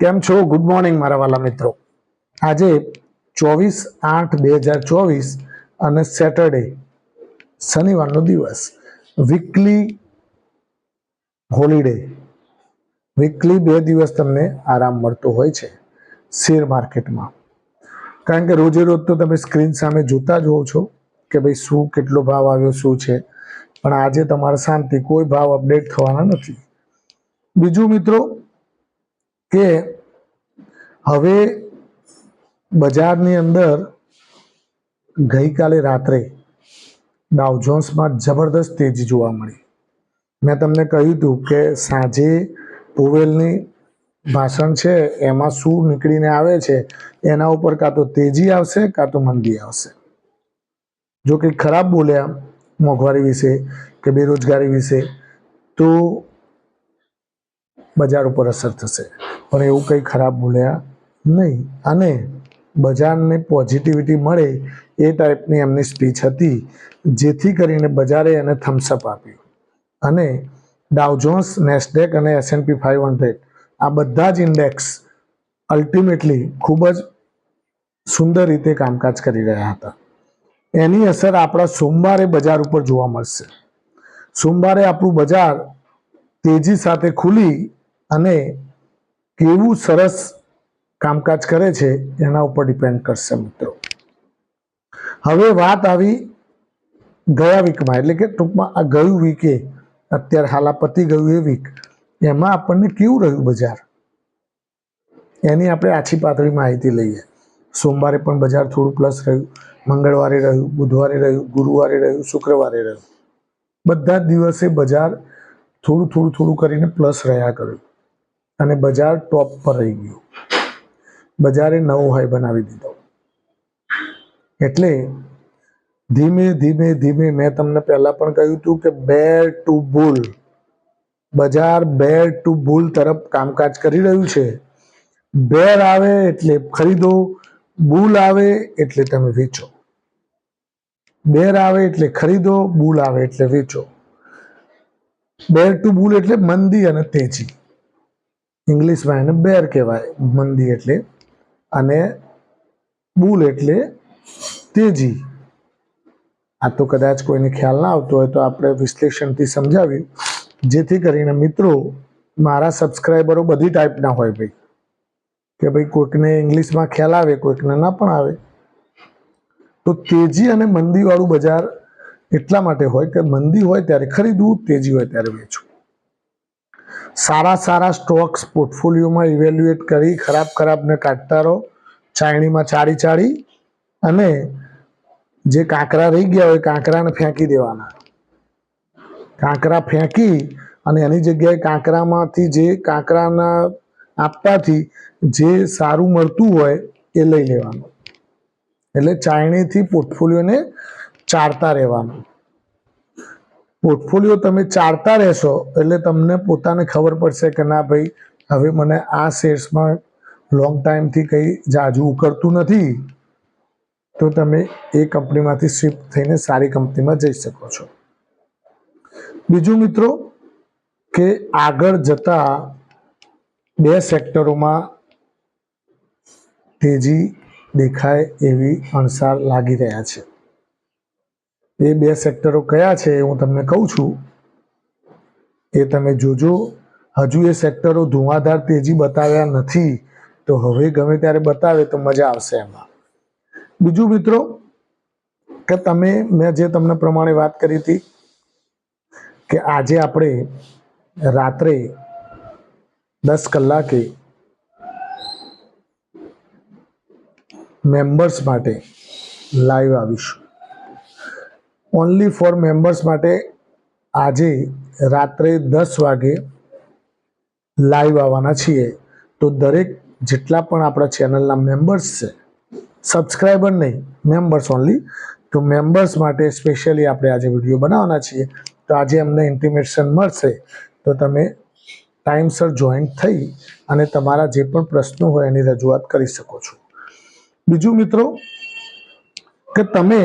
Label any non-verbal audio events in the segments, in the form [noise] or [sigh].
કેમ છો? Good morning મારા વાલા મિત્રો. આજે ચોવીસ આઠ બે હજાર ચોવીસ અને સેટરડે શનિવારનો દિવસ. વીકલી હોલિડે વીકલી બે દિવસ તમને આરામ મળતો હોય છે શેર માર્કેટમાં. કારણ કે રોજે રોજ તો તમે સ્ક્રીન સામે જોતા જ હોવ છો કે ભાઈ શું કેટલો ભાવ આવ્યો, શું છે. પણ આજે તમારે શાંતિ કોઈ ભાવ અપડેટ થવાના નથી. બીજું મિત્રો કે હવે બજારની અંદર ગઈકાલે રાત્રે ડાઉજોન્સમાં જબરદસ્ત તેજી જોવા મળી. મેં તમને કહ્યું હતું કે સાંજે પોવેલની ભાષણ છે, એમાં શું નીકળીને આવે છે, એના ઉપર કાં તો તેજી આવશે, કાં તો મંદી આવશે. જો કે ખરાબ બોલ્યા મોંઘવારી વિશે કે બેરોજગારી વિશે, તો બજાર ઉપર અસર થશે. પણ એવું કંઈ ખરાબ બોલ્યા નહીં. અને બજારને પોઝિટિવિટી મળે એ ટાઈપની એમની સ્પીચ હતી, જેથી કરીને બજારે એને થમ્સઅપ આપ્યું. અને ડાઉજોન્સ નેસ્ડેક અને એસએનપી ફાઇવ હંડ્રેડ આ બધા જ ઇન્ડેક્સ અલ્ટિમેટલી ખૂબ જ સુંદર રીતે કામકાજ કરી રહ્યા હતા. એની અસર આપણા સોમવારે બજાર ઉપર જોવા મળશે. સોમવારે આપણું બજાર તેજી સાથે ખુલી અને કેવું સરસ કામકાજ કરે છે, એના ઉપર ડિપેન્ડ કરશે મિત્રો. હવે વાત આવી ગયા વીકમાં એટલે કે ટૂંકમાં આ ગયું વીકે અત્યારે હાલ પતી ગયું એ વીક એમાં આપણને કેવું રહ્યું બજાર? એની આપણે આછી પાતળી માહિતી લઈએ. સોમવારે પણ બજાર થોડું પ્લસ રહ્યું, મંગળવારે રહ્યું, બુધવારે રહ્યું, ગુરુવારે રહ્યું, શુક્રવારે રહ્યું. બધા જ દિવસે બજાર થોડું થોડું થોડું કરીને પ્લસ રહ્યા કર્યું અને બજાર ટોપ પર રહી ગયું. બજારે નવો હાઈ બનાવી દીધો. એટલે ધીમે ધીમે ધીમે મેં તમને પહેલા પણ કહ્યું હતું કે બેર ટુ બુલ બજાર બેર ટુ બુલ તરફ કામકાજ કરી રહ્યું છે. બેર આવે એટલે ખરીદો બુલ આવે એટલે તમે વેચો. બેર આવે એટલે ખરીદો બુલ આવે એટલે વેચો. બેર ટુ બુલ એટલે મંદી અને તેજી. ઇંગ્લિશમાં એને બેર કહેવાય, મંદી એટલે. અને બુલ એટલે તેજી. આ તો કદાચ કોઈને ખ્યાલ ના આવતો હોય તો આપણે વિશ્લેષણથી સમજાવ્યું. જેથી કરીને મિત્રો, મારા સબસ્ક્રાઈબરો બધી ટાઈપના હોય ભાઈ. કે ભાઈ કોઈકને ઇંગ્લિશમાં ખ્યાલ આવે, કોઈકને ના પણ આવે. તો તેજી અને મંદીવાળું બજાર એટલા માટે હોય કે મંદી હોય ત્યારે ખરીદવું, તેજી હોય ત્યારે વેચવું. સારા સારા સ્ટોક્સ પોર્ટફોલિયોમાં ઇવેલ્યુએટ કરી ખરાબ ખરાબને કાઢતા રહો ચાયણીમાં ચાળી ચાળી અને જે કાંકરા રહી ગયા હોય કાંકરાને ફેંકી દેવાના. કાંકરા ફેંકી અને એની જગ્યાએ કાંકરામાંથી જે કાંકરાના આપવાથી જે સારું મળતું હોય એ લઈ લેવાનું. એટલે ચાયણીથી પોર્ટફોલિયોને ચાળતા રહેવાનું. પોર્ટફોલિયો તમે ચાળતા રહેશો એટલે તમને પોતાને ખબર પડશે કે ના ભાઈ, હવે મને આ શેર્સમાં લોંગ ટાઈમથી કંઈ જાજુ ઉકળતું નથી. તો તમે એ કંપનીમાંથી શિફ્ટ થઈને સારી કંપનીમાં જઈ શકો છો. બીજું મિત્રો કે આગળ જતા બે સેક્ટરોમાં તેજી દેખાય એવી અણસાર લાગી રહ્યા છે. એ બે સેક્ટરો કયા છે હું તમને કહું છું. એ તમે જોજો. હજુ એ સેક્ટરો ધુઆધાર તેજી બતાવ્યા નથી. તો હવે ગમે ત્યારે બતાવે તો મજા આવશે એમાં. બીજું મિત્રો, કે તમે, મેં જે તમને પ્રમાણે વાત કરી હતી, કે આજે આપણે રાત્રે દસ કલાકે મેમ્બર્સ માટે લાઈવ આવીશું. ઓનલી ફોર મેમ્બર્સ માટે આજે રાત્રે દસ વાગે લાઈવ આવવાના છીએ. તો દરેક જેટલા પણ આપણા ચેનલના મેમ્બર્સ છે સબસ્ક્રાઈબર નહીં મેમ્બર્સ ઓનલી તો મેમ્બર્સ માટે સ્પેશિયલી આપણે આજે વીડિયો બનાવવાના છીએ. તો આજે અમને ઇન્ટિમેશન મળશે. તો તમે ટાઈમસર જોઈન્ટ થઈ અને તમારા જે પણ પ્રશ્નો હોય એની રજૂઆત કરી શકો છો. બીજું મિત્રો, કે તમે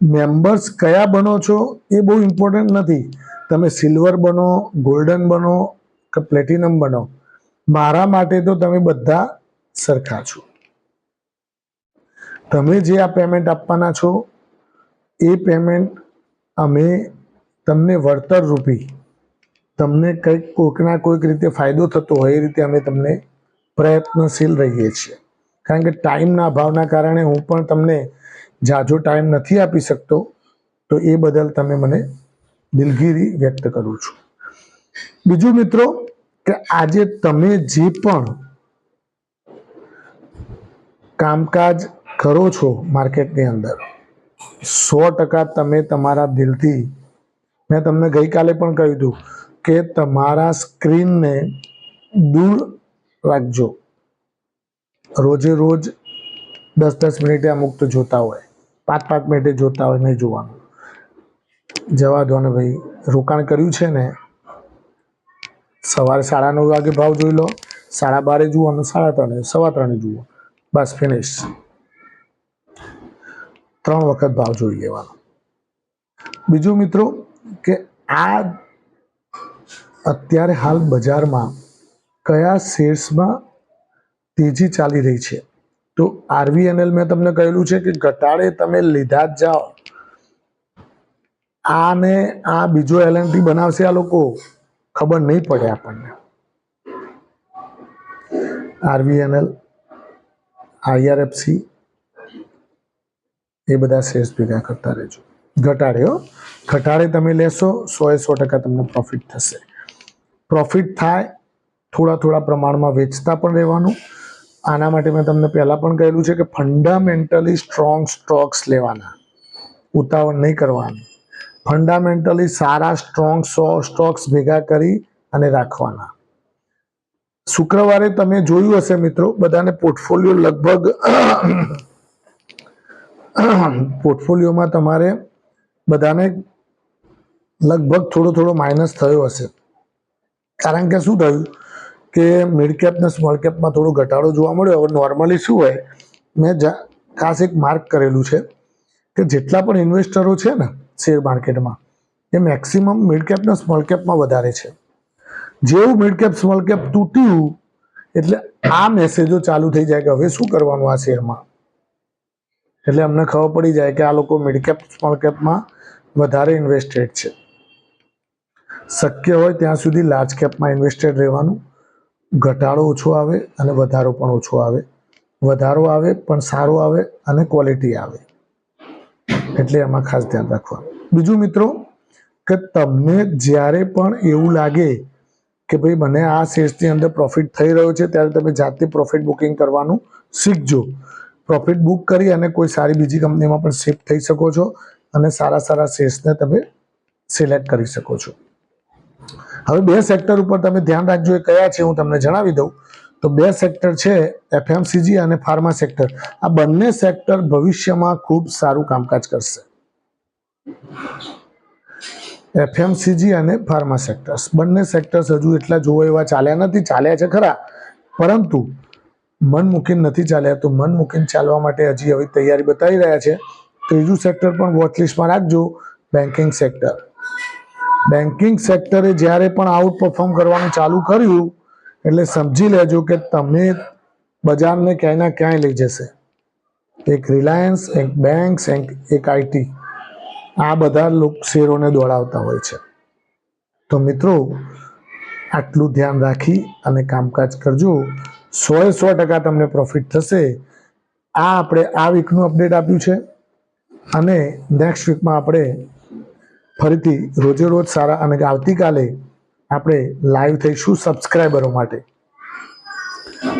મેમ્બર્સ કયા બનો છો એ બહુ ઇમ્પોર્ટન્ટ નથી. તમે સિલ્વર બનો, ગોલ્ડન બનો કે પ્લેટિનમ બનો, મારા માટે તો તમે બધા સરખા છો. તમે જે આ પેમેન્ટ આપવાના છો, એ પેમેન્ટ અમે તમને વળતર રૂપી, તમને કંઈક કોઈકના કોઈક રીતે ફાયદો થતો હોય એ રીતે અમે તમને પ્રયત્નશીલ રહીએ છીએ. કારણ કે ટાઈમના અભાવના કારણે હું પણ તમને જાજો ટાઈમ નથી આપી શકતો, તો એ બદલ તમે મને દિલગીરી વ્યક્ત કરું છું. બીજું મિત્રો, કે આજે તમે જે પણ કામકાજ કરો છો માર્કેટની અંદર, સો ટકા તમે તમારા દિલથી, મેં તમને ગઈકાલે પણ કહ્યું હતું કે તમારા સ્ક્રીનને દૂર રાખજો. રોજે રોજ દસ દસ મિનિટે અમુક તો જોતા હોય. પાંચ પાંચ મિનિટે જોતા હોય, નહીં જોવાનું. જવા દો ને ભાઈ. રોકાણ કર્યું છે ને? સવારે સાડા નવ વાગે ભાવ જોઈ લો. સાડા બારે જુઓ અને સાડા ત્રણે, સવા ત્રણે જુઓ. બસ ફિનિશ ત્રણ વખત ભાવ જોઈ લેવાનો. બીજું મિત્રો કે આ અત્યારે હાલ બજારમાં કયા શેર્સમાં તેજી ચાલી રહી છે? તો આરવીએનએલ મેં તમને કહેલું છે કે ઘટાડે તમે લીધા જ જાઓ. આને આ બીજો એલએનટી બનાવશે આ લોકો? ખબર નહીં પડે આપણને. આરવીએનએલ આઈઆરએફસી એ બધા શેર્સ ભેગા કરતા રહેજો. ઘટાડે હો. ઘટાડે તમે લેશો સો એ સો ટકા તમને પ્રોફિટ થશે. પ્રોફિટ થાય, થોડા થોડા પ્રમાણમાં વેચતા પણ રહેવાનું. આના માટે મેં તમને પહેલાં પણ કહેલું છે કે ફંડામેન્ટલી સ્ટ્રોંગ સ્ટોક્સ લેવાના. ઉતાવળ નહીં કરવાની. ફંડામેન્ટલી સારા સ્ટ્રોંગ સ્ટોક્સ ભેગા કરી અને રાખવાના. શુક્રવારે તમે જોયું હશે મિત્રો, બધાને પોર્ટફોલિયો લગભગ [coughs] પોર્ટફોલિયોમાં તમારે બધાને લગભગ થોડો થોડો માઇનસ થયો હશે. કારણ કે શું થયું? કે મિડ કેપ ને સ્મોલ કેપમાં થોડો ઘટાડો જોવા મળ્યો. હવે નોર્મલી શું હોય, મેં ખાસ એક માર્ક કરેલું છે કે જેટલા પણ ઇન્વેસ્ટરો છે ને શેર માર્કેટમાં એ મેક્સિમમ મિડ કેપ ને સ્મોલ કેપમાં વધારે છે. જેવું મિડ કેપ સ્મોલ કેપ તૂટ્યું, એટલે આ મેસેજો ચાલુ થઈ જાય કે હવે શું કરવાનું આ શેરમાં એટલે અમને ખબર પડી જાય કે આ લોકો મિડ કેપ સ્મોલ કેપમાં વધારે ઇન્વેસ્ટેડ છે. શક્ય હોય ત્યાં સુધી લાર્જ કેપમાં ઇન્વેસ્ટેડ રહેવાનું. ઘટાડો ઓછો આવે અને વધારો પણ ઓછો આવે. વધારો આવે, પણ સારો આવે અને ક્વોલિટી આવે. એટલે એમાં ખાસ ધ્યાન રાખવાનું. બીજું મિત્રો, કે તમને જ્યારે પણ એવું લાગે કે ભાઈ મને આ શેર્સની અંદર પ્રોફિટ થઈ રહ્યો છે, ત્યારે તમે જાતે પ્રોફિટ બુકિંગ કરવાનું શીખજો. પ્રોફિટ બુક કરી અને કોઈ સારી બીજી કંપનીમાં પણ શિફ્ટ થઈ શકો છો અને સારા સારા શેર્સને તમે સિલેક્ટ કરી શકો છો. હવે બે સેક્ટર ઉપર તમે ધ્યાન રાખજો એ કયા છે હું તમને જણાવી દઉં. તો બે સેક્ટર છે એફએમસીજી અને ફાર્મા સેક્ટર આ બંને સેક્ટર ભવિષ્યમાં ખૂબ સારું કામકાજ કરશે. એફએમસીજી અને ફાર્મા સેક્ટર્સ બંને સેક્ટર્સ હજુ એટલા જોવા એવા ચાલ્યા નથી, ચાલ્યા છે ખરા. પરંતુ મન મૂકીને નથી ચાલ્યા, તો મન મૂકીને ચાલવા માટે હજી હવે તૈયારી બતાવી રહ્યા છે. ત્રીજું સેક્ટર પણ વોચલિસ્ટમાં રાખજો બેન્કિંગ સેક્ટર બેન્કિંગ સેક્ટરે જ્યારે પણ આઉટ પરફોર્મ કરવાનું ચાલુ કર્યું, એટલે સમજી લેજો કે તમે બજારને ક્યાંયના ક્યાંય લઈ જશે. એક રિલાયન્સ, એક બેંક્સ, એક આઈટી આ બધા લોક શેરોને દોડાવતા હોય છે. તો મિત્રો, આટલું ધ્યાન રાખી અને કામકાજ કરજો. સો એ સો ટકા તમને પ્રોફિટ થશે. આ આપણે આ વીકનું અપડેટ આપ્યું છે. અને નેક્સ્ટ વીકમાં આપણે ફરીથી રોજે રોજ સારા અને આવતીકાલે આપણે લાઈવ થઈશું સબસ્ક્રાઈબરો માટે.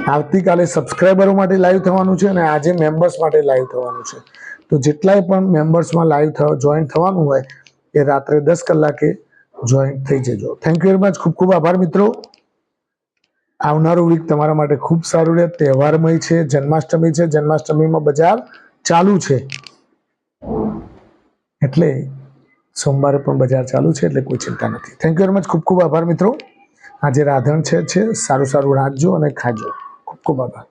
આવતીકાલે સબસ્ક્રાઈબરો માટે લાઈવ થવાનું છે અને આજે મેમ્બર્સ માટે લાઈવ થવાનું છે. તો જેટલાય પણ મેમ્બર્સમાં લાઈવ જોઈન થવાનું હોય, એ રાત્રે દસ કલાકે જોઈન થઈ જજો. થેન્ક યુ વેરી મચ ખૂબ ખૂબ આભાર મિત્રો. આવનારું વીક તમારા માટે ખૂબ સારું રહે. તહેવારમય છે, જન્માષ્ટમી છે. જન્માષ્ટમીમાં બજાર ચાલુ છે. એટલે સોમવારે પણ બજાર ચાલુ છે એટલે કોઈ ચિંતા નથી. થેન્ક યુ વેરી મચ ખૂબ ખૂબ આભાર મિત્રો. આજે રાધણ છે. સારું સારું રાખજો અને ખાજો. ખૂબ ખૂબ આભાર.